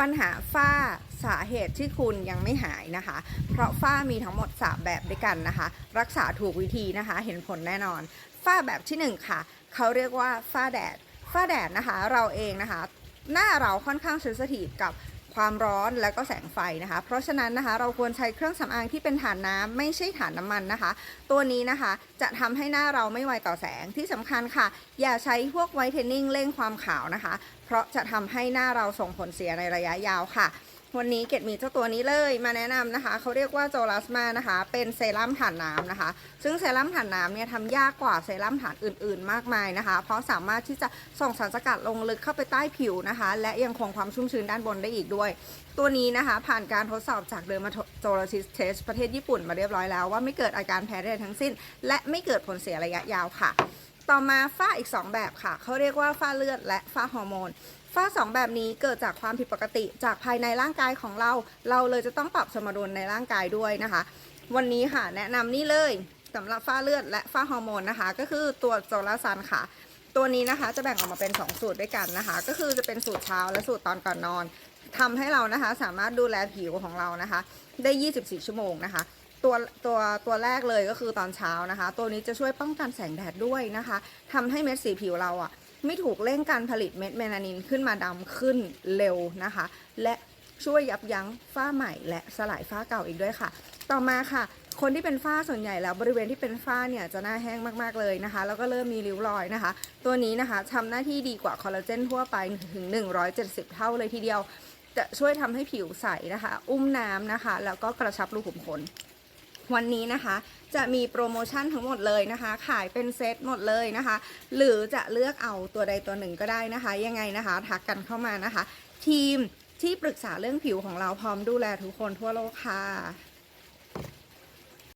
ปัญหาฝ้าสาเหตุที่คุณยังไม่หายนะคะ เพราะฝ้ามีทั้งหมด 3 แบบด้วยกันนะคะ รักษาถูกวิธีนะคะ เห็นผลแน่นอน ฝ้าแบบที่ 1 ค่ะ เขาเรียกว่าฝ้าแดด ฝ้าแดดนะคะ เราเองนะคะ หน้าเราค่อนข้างเซนสิทีฟกับ ความร้อนแล้วก็แสงไฟนะคะ เพราะฉะนั้นนะคะเราควรใช้เครื่องสำอางที่เป็นฐานน้ำไม่ใช่ฐานน้ำมันนะคะ ตัวนี้นะคะจะทำให้หน้าเราไม่ไวต่อแสงที่สำคัญค่ะ อย่าใช้พวกไวท์เทนนิ่งเร่งความขาวนะคะ เพราะจะทำให้หน้าเราส่งผลเสียในระยะยาวค่ะ วันนี้เกดมีเจ้าตัวนี้เลยมาแนะนำนะคะ เขาเรียกว่าโจลัสมานะคะ เป็นเซรั่มถ่านน้ำนะคะ ซึ่งเซรั่มถ่านน้ำเนี่ยทำยากกว่าเซรั่มถ่านอื่นๆ มากมายนะคะ เพราะสามารถที่จะส่งสารสกัดลงลึกเข้าไปใต้ผิวนะคะ และยังคงความชุ่มชื้นด้านบนได้อีกด้วย ตัวนี้นะคะ ผ่านการทดสอบจากเดอร์มาโจลาซิสเทสประเทศญี่ปุ่นมาเรียบร้อยแล้วว่าไม่เกิดอาการแพ้ใดทั้งสิ้น และไม่เกิดผลเสียระยะยาวค่ะ ต่อมาฝ้าอีก 2 แบบค่ะ เขาเรียกว่าฝ้าเลือดและฝ้าฮอร์โมนฝ้าสองแบบนี้เกิดจากความผิดปกติจากภายในร่างกายของเรา เราเลยจะต้องปรับสมดุลในร่างกายด้วยนะคะ วันนี้ค่ะแนะนำนี่เลยสำหรับฝ้าเลือดและฝ้าฮอร์โมนนะคะ ก็คือตัวโจลาซันค่ะ ตัวนี้นะคะจะแบ่งออกมาเป็น 2 สูตรด้วยกันนะคะ ก็คือจะเป็นสูตรเช้าและสูตรตอนก่อนนอนทำให้เรานะคะสามารถดูแลผิวของเรานะคะ ได้ 24 ชั่วโมงนะคะ ตัวตัวตัวแรกเลยก็คือตอนเช้านะคะ ตัวนี้จะช่วยป้องกันแสงแดดด้วยนะคะทำให้เม็ดสีผิวเราอะ ไม่ถูกเร่งการผลิตเม็ดเมลานินขึ้นมาดำขึ้นเร็วนะคะ และช่วยยับยั้งฝ้าใหม่และสลายฝ้าเก่าอีกด้วยค่ะ ต่อมาค่ะ คนที่เป็นฝ้าส่วนใหญ่แล้วบริเวณที่เป็นฝ้าเนี่ยจะหน้าแห้งมากๆเลยนะคะ แล้วก็เริ่มมีริ้วรอยนะคะ ตัวนี้นะคะทำหน้าที่ดีกว่าคอลลาเจนทั่วไปถึง 170 เท่าเลยทีเดียว จะช่วยทำให้ผิวใสนะคะ อุ้มน้ำนะคะ แล้วก็กระชับรูขุมขน วันนี้นะคะจะมีโปรโมชั่นทั้งหมดเลยนะคะ ขายเป็นเซตหมดเลยนะคะ หรือจะเลือกเอาตัวใดตัวหนึ่งก็ได้นะคะ ยังไงนะคะ ทักกันเข้ามานะคะ ทีมที่ปรึกษาเรื่องผิวของเราพร้อมดูแลทุกคนทั่วโลกค่ะ